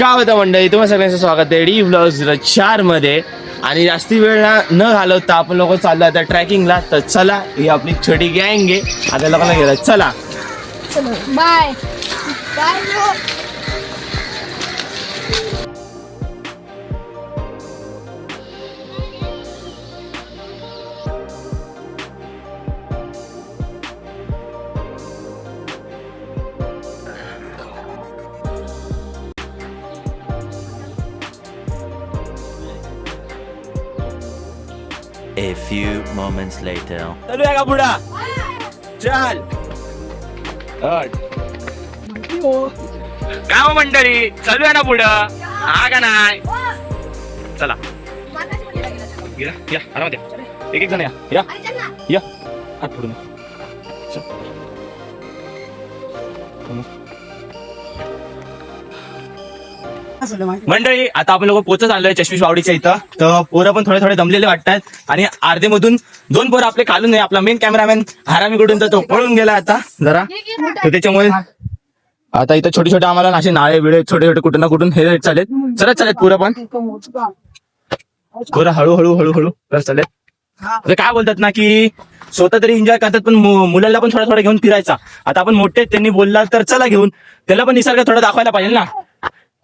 काय होतं मंडळी तुम्हा सगळ्यांचं स्वागत आहे. डी ब्लाउज चारमध्ये आणि जास्ती वेळ न घालवता आपण लोक चाललो आता ट्रॅकिंगला. तर चला ही आपली छोटी गँग आहे. आता लोकांना गेलं चला. Bye. Bye A few moments later. चालू आहे का पुढा चल हट. काय मंडळी चालू आहे ना पुढं हा का नाही चला या या आरामात या एक एक जण या या या हात पुढून मंडळी आता आपण लोक पोचत आलोय चष्मीश वावडीच्या इथं. तर पोरं पण थोडे थोडे दमलेले वाटतात. आणि अर्धे मधून दोन पोरं आपले खालून आहे. आपला मेन कॅमेरामॅन हरामीकडून तर तो पळून गेला आता. जरा. तर त्याच्यामुळे आता इथं छोटे छोटे आम्हाला असे नाळे बिळे छोटे छोटे कुठं ना कुठून हे चालेल चलत चालेल पुरं पण. पुरं हळूहळू हळूहळू चालेल तर काय बोलतात ना की स्वतः तरी एन्जॉय करतात पण मु- मुलांना पण थोडा थोडा घेऊन फिरायचा. आता आपण मोठे त्यांनी बोलला तर चला घेऊन. त्याला पण निसर्ग थोडा दाखवायला पाहिजे ना.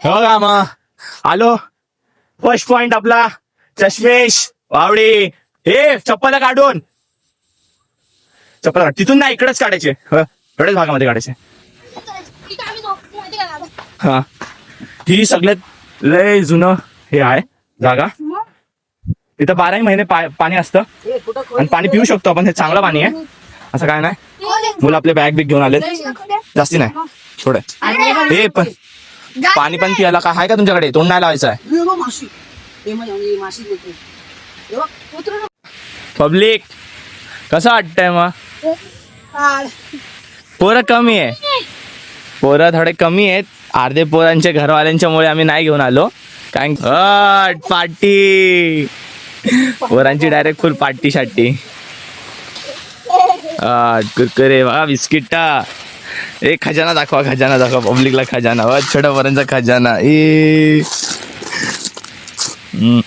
हो का मग आलो. फर्स्ट पॉइंट आपला. चष्मेश वावडी. हे चप्पल काढून. चप्पल काढ. तिथून ना इकडेच काढायचे. हो, भागामध्ये काढायचे. हा. ही सगळ्यात लय जुनं हे आहे जागा. तिथं बाराही महिने पाणी असतं. आणि पाणी पिऊ शकतो आपण हे चांगलं पाणी आहे. असं काय नाही. मुलं आपले बॅग बिग घेऊन आले जास्ती नाही. थोडं. हे पण पाणी पण पियाला काय आहे का तुमच्याकडे? तोंड नाही लावायचं आहे? पब्लिक कसं वाटतंय मग? पोरं कमी आहे. पोरं थोडे कमी आहेत. अर्धे पोरांच्या घरवाल्यांच्या मुळे आम्ही नाही घेऊन आलो. कारण पार्टी. पोरांची डायरेक्ट फुल पार्टी शाटी कुरकुरे वा बिस्किटा. ए खजाना दाखवा खजाना दाखवा. पब्लिकला खजाना. छोट्यापर्यंतचा छोट्या खजाना. ए. हम्म.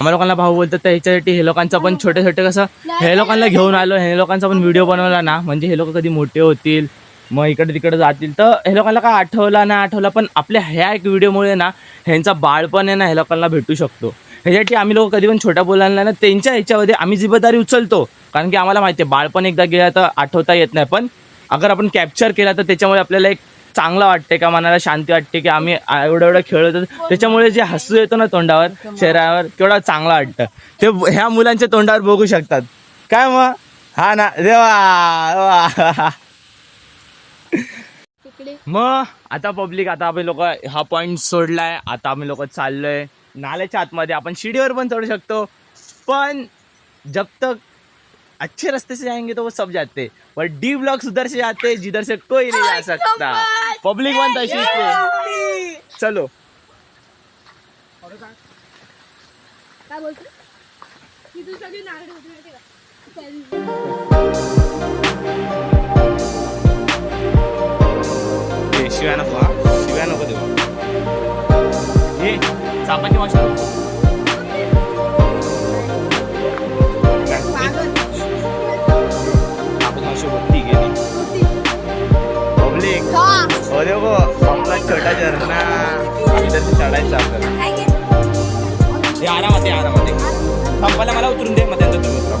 आम्हा लोकांना भाऊ बोलतात तर ह्याच्यासाठी हे लोकांचा पण छोटे छोटे कसं हे लोकांना घेऊन आलो हे लोकांचा पण व्हिडिओ बनवला ना. म्हणजे हे लोक कधी मोठे होतील मग इकडे तिकडे जातील. तर हे लोकांना काय आठवला ना आठवला पण आपल्या ह्या एक व्हिडिओमुळे ना ह्यांचा बाळपण आहे ना हे लोकांना भेटू शकतो. ह्याच्यासाठी आम्ही लोक कधी पण छोट्या बोलांना ना त्यांच्या ह्याच्यामध्ये आम्ही जिम्मेदारी उचलतो. कारण की आम्हाला माहिती आहे बाळपण एकदा गेलं तर आठवता येत नाही. पण अगर आपण कॅप्चर केला तर त्याच्यामुळे आपल्याला एक चांगलं वाटते का? मनाला शांती वाटते की आम्ही एवढं एवढं खेळतो त्याच्यामुळे जे हसू येतो ना तोंडावर चेहऱ्यावर केवढं चांगलं वाटतं. ते ह्या मुलांच्या तोंडावर बघू शकतात. काय मग? हा ना. देवा. मग आता पब्लिक आता आपण लोक हा पॉइंट सोडलाय. आता आम्ही लोक चाललोय. नाल्याच्या आतमध्ये आपण शिडीवर पण चढू शकतो. पण जब तक अच्छे रास्ते से जाएँगे तो वो सब जाते पर डी ब्लॉक उधर से जाते हैं जिधर से कोई नहीं जा सकता। पब्लिक वन आहे. चलो। काय बोलतो मी दुसऱ्या नारळ होती माहिती का ए, शिव्या नको शिव्या नको देऊ हे चापाची भाषा गेली. पब्लिक हो देखो आपला छोटा झरणा चढायचा आपल्याला आरामात आरामात आहे थांब पहिला मला उतरून दे त्यानंतर तुम्ही उतरा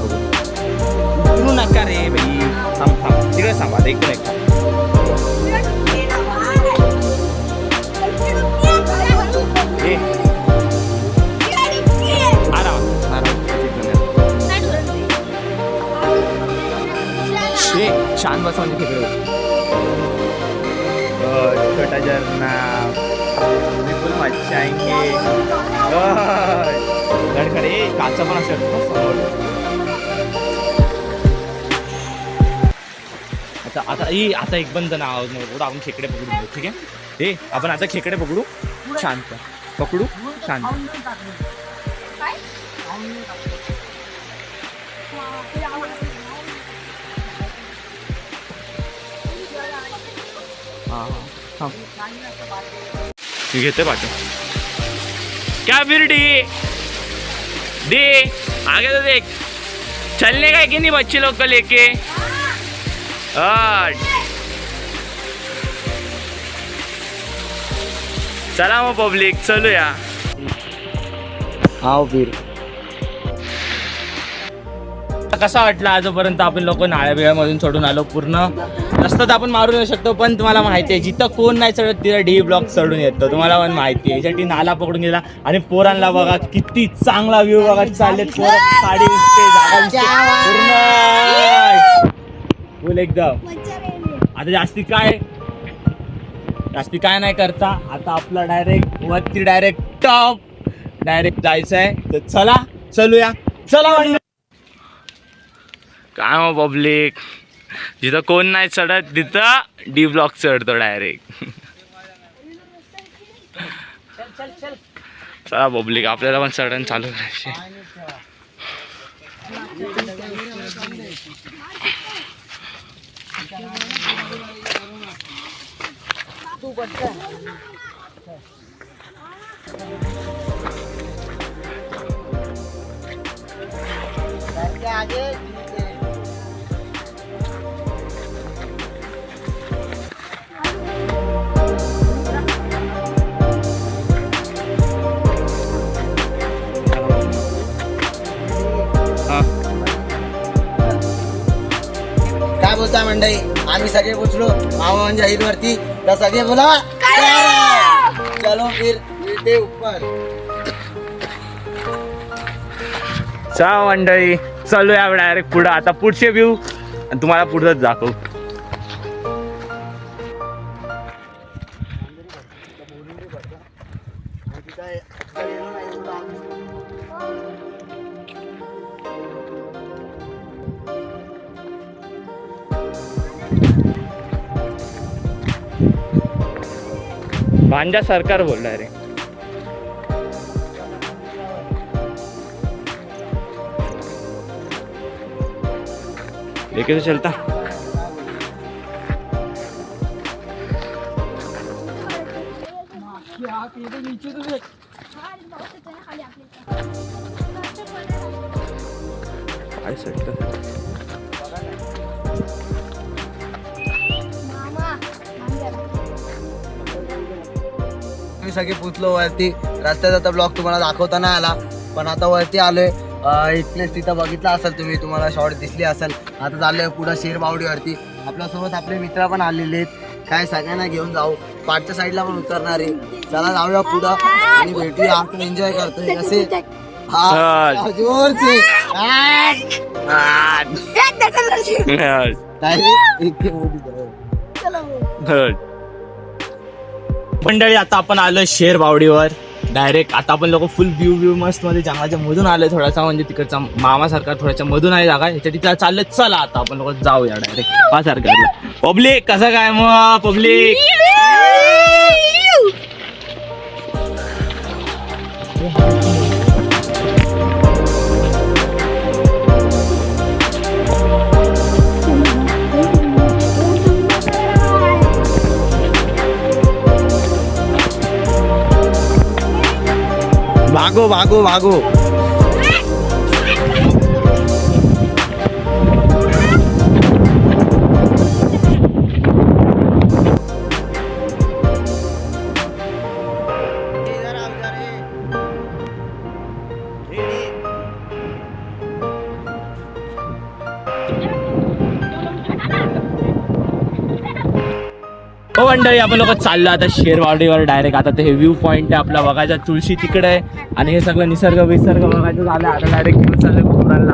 नका रे बाई. थांब थांब. तिकडे थांबा एक हे शांत बसा म्हणजे तिकडे छोटा झरणा बिलकुल मच्छा आएंगे गडखडे काचा पण असेल. आता आता ए आता एक बंद ना आवाज नाही आपण खेकडे पकडू ठीक आहे? ए आपण आता खेकडे पकडू. शांत. पकडू शांत. हा हा. घेते पाठव क्या बिरडी? दे. आगे तो देख. चलने का कि नहीं बच्चे लोग को लेके? चला मग पब्लिक चलूया आओ फिर. कसा वाटला आजपर्यंत आपण लोक नाळ्या बिळ्यामधून सोडून आलो पूर्ण? रस्ता तर आपण मारू नाही शकतो पण तुम्हाला माहिती आहे जिथं कोण नाही चढत तिथं डी ब्लॉक चढून येतो. तुम्हाला पण माहिती आहे याच्यासाठी नाला पकडून गेला आणि पोरांना बघा किती चांगला व्ह्यू बघा चालले पोरं साडी दिसते जागा पूर्ण. फुल एकदम. आता जास्ती काय? जास्ती काय नाही करता. आता आपला डायरेक्ट वरती डायरेक्ट टॉप डायरेक्ट जायचं आहे तर चला चलूया. चला म्हणलं. काय हो मग पब्लिक जिथं कोण नाही चढत तिथं डी ब्लॉक चढतो डायरेक्ट चला पब्लिक आपल्याला पण चढण चालू करायचे काय बोलताय मंडळी. आम्ही सगळे पोचलो मामा म्हणजे हिल वरती तर सगळे बोला चलो फिर मिळते ऊपर चला मंडळी चलूया डायरेक्ट पुढं. आता पुढचे व्ह्यू तुम्हाला पुढंच दाखवू. भांजा सरकार बोलणार रे। लेके तो चलता। हा, बॉक्सच आम्ही सगळे पोचलो वरती. रस्त्याचा आता ब्लॉग तुम्हाला दाखवता नाही आला पण आता वरती आलोय. प्लेस तिथं बघितला असेल तुम्ही तुम्हाला शॉर्ट दिसली असेल. आता चाललोय पुढं शेरबावडीवरती. आपल्यासोबत आपले मित्र पण आलेले आहेत. काय सगळ्यांना घेऊन जाऊ. पाठच्या साईडला पण उतरणार आहे. चला जाऊया पुढं आणि भेटूया. आपण एन्जॉय करतोय. कसे? हा. चल. मंडळी आता आपण आलो शेर बावडीवर. डायरेक्ट आता आपण लोक फुल व्ह्यू व्ह्यू मस्त मध्ये जंगलाच्या मधून आलोय थोडासा म्हणजे तिकडचा मामासारखा थोड्याच्या मधून आहे जागा. ह्याच्या तिथं चाललंय. चला आता आपण लोक जाऊया डायरेक्ट पासारख्या पब्लिक कसं काय मग? Public Yeah. 挖过，挖过，挖过。मंडळी आपण लोक चाललो आता शेरवाडीवर डायरेक्ट आता ते हे व्ह्यू पॉईंट आहे आपला बघायचा. तुळशी तिकडे आहे. आणि हे सगळं निसर्ग विसर्ग बघायचं झालं. आता डायरेक्ट घेऊन चाललं पुराणला.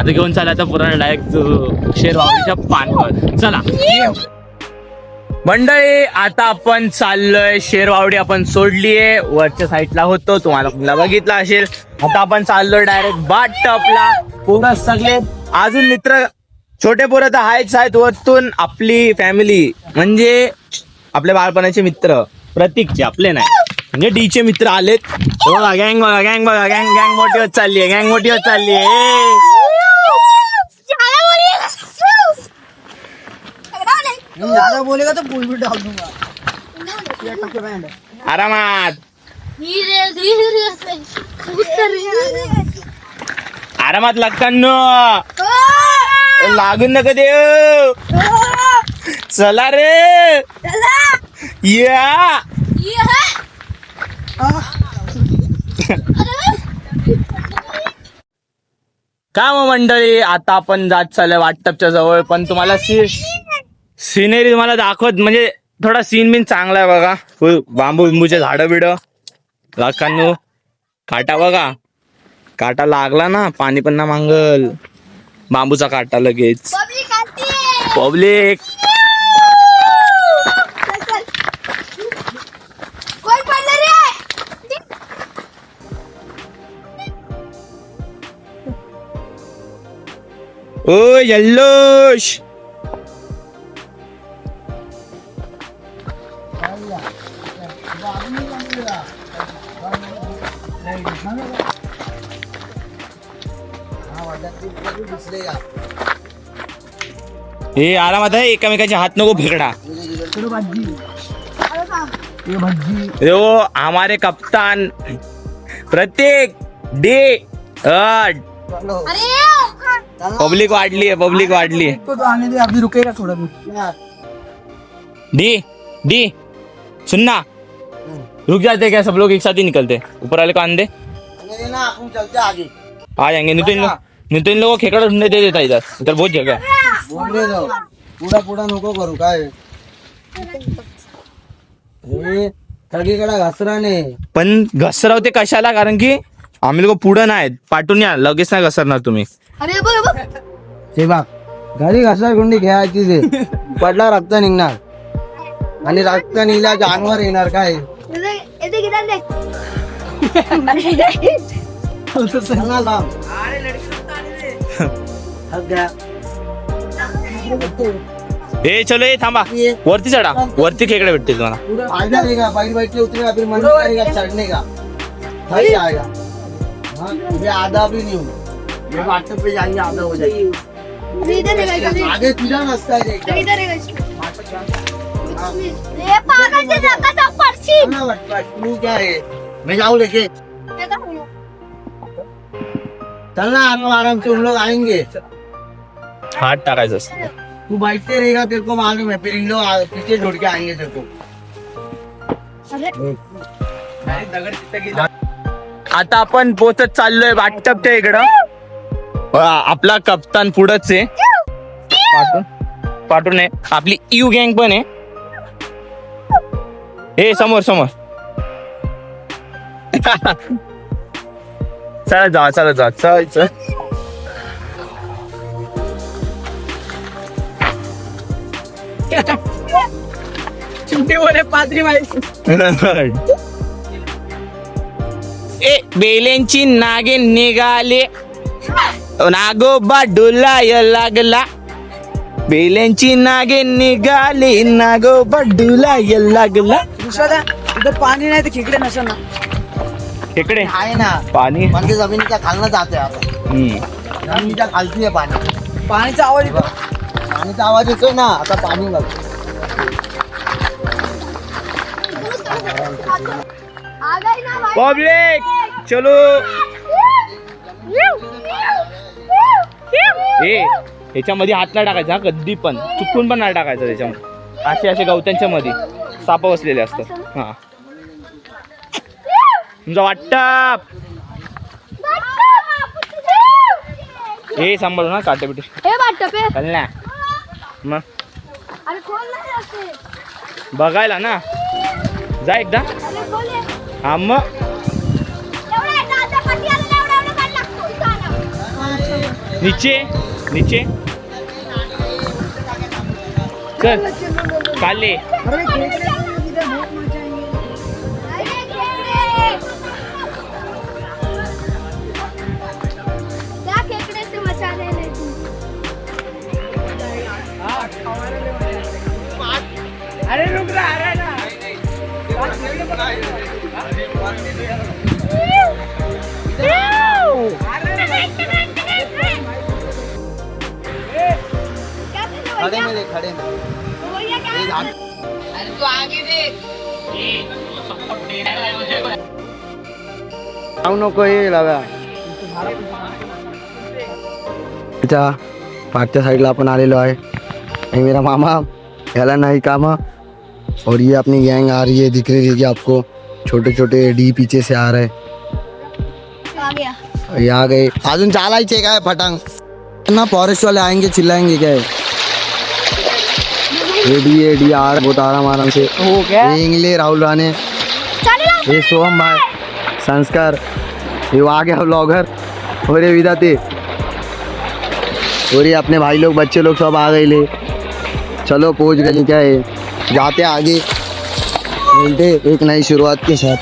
आता घेऊन चाललं आता पुराणा डायरेक्ट शेरवाडीच्या पानवर चला. मंडळी आता आपण चाललोय शेरवावडी आपण सोडलीये. वरच्या साईडला होतो. तुम्हाला कुणाला बघितला असेल. आता आपण चाललोय डायरेक्ट बाट टॉपला पूर्ण सगळे अजून मित्र छोटे पोरं तर आहेच आहेत. वरतून आपली फॅमिली म्हणजे आपल्या बाळपणाचे मित्र प्रतीकचे आपले नाही. म्हणजे डीचे मित्र आलेत. बघा गँग बघा गँग बघा गँग गँग मोठी होत चालली आहे गँग मोठी होत चालली आहे ज्यादा बोलेगा तो फूल भी डाल दूंगा आरामात. आरामात लागताना लागून नका देऊ. चला रे. या. का मग मंडळी आता आपण जात चाललोय वाटपच्या जवळ पण तुम्हाला सी सिनेरी तुम्हाला दाखवत म्हणजे थोडा सीन बिन चांगला आहे बघा. फुल बांबू बिंबूचे झाडं बिड लाखांनो काटा बघा. काटा लागला ना पाणी पण ना मांगल. बांबूचा काटा लगेच. पब्लिक ओ यल्लोश हे आरामात आहे एकामेकाचे हात नको फेकडा. यो हमारे कप्तान प्रत्येक डे अरे पब्लिक वाढली है पब्लिक वाढली है तो आने दे अभी रुकेगा थोड़ा डी डी सुनना. रुक जाते क्या सब लोग एक साथ ही निकलते? ऊपर वाले को आन दे। ना आपण चलते आगे। आ जाएँगे नहीं तो इन लोग नहीं तो इन लोगों को खेकड़ा ढूंढने दे देता इधर इधर बहुत जगह है जाऊ. पुढा पुढा नको करू काय? हे सगळीकडे घसराने पण घसरवते कशाला? कारण की आम्ही लोक पुढं नाही पाठवून या. लगेच नाही घसरणार तुम्ही. अरे बघ बघ. हे बघ. घरी घसरा गुंडी खेळायची ते. पडला रक्त निघणार. आणि रक्त निघल्या जानवर येणार काय? घ्या. ए चलो ए थांबा वरती चढा वरती खेकडे भेटते तुम्हाला फायदा नहीं का बाइक बाइक के उतरेगा फिर मन करेगा चढ़ने का सही आएगा हाँ, ये आधा भी नहीं ये वाटर पे जाएंगे आधा हो जाएगा इधर है आगे तुझा रास्ता है इधर है गाइस ये पागल से धक्का तो पड़सी चलना बट- बट, तू क्या है मैं जाऊँ लेके चलना आराम आराम से उन लोग आएंगे हात टाकायचं असतं. तू बैठते रहेगा तेरे को मालूम है फिर इन लोग आ- पीछे छोड़ के आएंगे तेरे को। आता आपण पोचत चाललोय वाटपच्या इकडं. अ, आपला कप्तान पुढंच आहे. पाठवून. पाठवून आहे आपली यू गँग पण आहे. हे समोर समोर. चला जा चला जा चल चल ए बेलेंची नागे निघाले. नागोबा डुलाय लागला. बेलेंची नागे निघाली नागोबा डुलाय लागला. इधर पाणी नाही तर खेकडे नसेल ना. इकडे आहे ना. पाणी? पण ते जमिनीच्या खालनं जाते आता. हम्म. जमिनीच्या खालती आहे पाणी. पाणीचा आवाज येतो. पाणीचा आवाज येतोय ना आता पाणी बघ आ गई ना भाई पब्लिक चलो. ए याच्यामध्ये हात नाही टाकायचा हा कधी पण. चुकून पण नाही टाकायचं त्याच्यामध्ये. असे असे गवत्यांच्या मध्ये साप बसलेले असतात. हा. तुमचा वाटप हे सांभाळू ना काटे बिटे हे वाटप ना मग बघायला ना. जा एकदा. हे. मग. नीचे नीचे. चल. काले नको हे लाव्या त्या पाठच्या साईडला आपण आलेलो आहे ये मेरा मामा याला नाही काम और ये अपनी गैंग आ रही है दिख रही है आपको छोटे छोटे डी पीछे से आ रहे आ गया। ये आ गए। अजून चालायचे काय फटांग। ना फॉरेस्ट वाले आएँगे चिल्लाएँगे क्या? है ये डी ये डी आ रहा बहुत आराम आराम से। हो क्या ये इंगले राहुल राणे। ये सोहम भाई संस्कार। ये आ गया ब्लॉगर। और ये विदाते और ये अपने भाई लोग बच्चे लोग सब आ गए ले। चलो पहुँच गए क्या है जाते आगे। मिलते एक नई शुरुआत के साथ।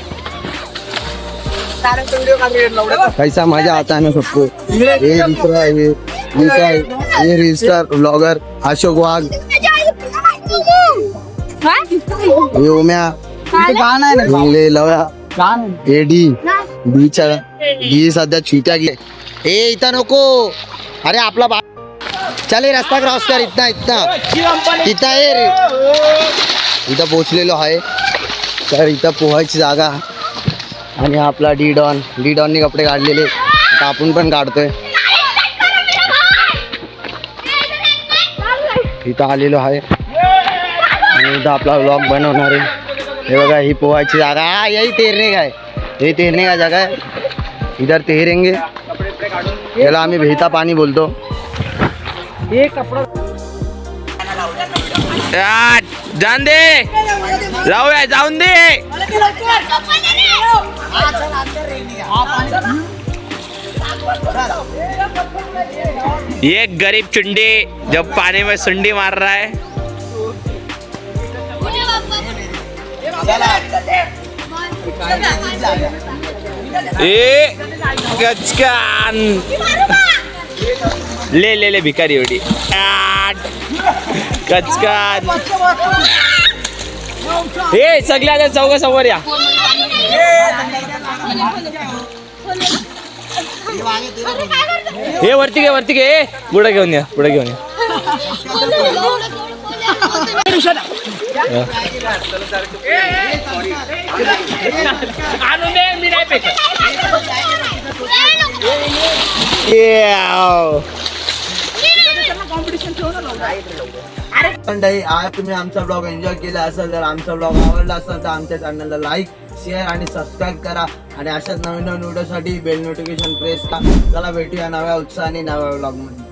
कैसा मज़ा आता है ना सबको। ये दूसरा ये है ये रजिस्टर ब्लॉगर अशोक वाघ। ये उम्या। गाणं आहे ना? इंगले लव्या एडी बीच बी सध्या चिट्या गे ए इथं नको. अरे आपला बा चल रस्ता क्रॉस कर. इथना इथना इथं ये रे. इथं पोचलेलो आहे. तर इथं पोहायची जागा. आणि आपला डी डॉन. डी डॉनने कपडे काढलेले. आता आपण पण काढतोय. इथं आलेलो आहे. आणि इथं आपला व्लॉग बनवणार आहे. हे बघा ही पोहायची जागा. हा यही तैरने है यही तैरने का जगह है। इधर तैरेंगे। याला आम्ही भेता पाणी बोलतो यार, जाऊन दे। जाऊया जाऊन दे। ये गरीब चुंडी जब पानी में सुंडी मार रहा है। ए गचकान ले ले ले भिकारी एवढी. आट. हे सगळ्या चौघा समोर या. हे वरती घे वरती घे. पुढे घेऊन या पुढे घेऊन या. मंडळी आज तुम्ही आमचा ब्लॉग एन्जॉय केला असेल तर आमचा ब्लॉग आवडला असेल तर आमच्या चॅनलला लाईक शेअर आणि सबस्क्राईब करा. आणि अशाच नवीन नवीन व्हिडिओसाठी बेल नोटिफिकेशन प्रेस करा. चला भेटूया नव्या उत्साहाने नव्या ब्लॉगमध्ये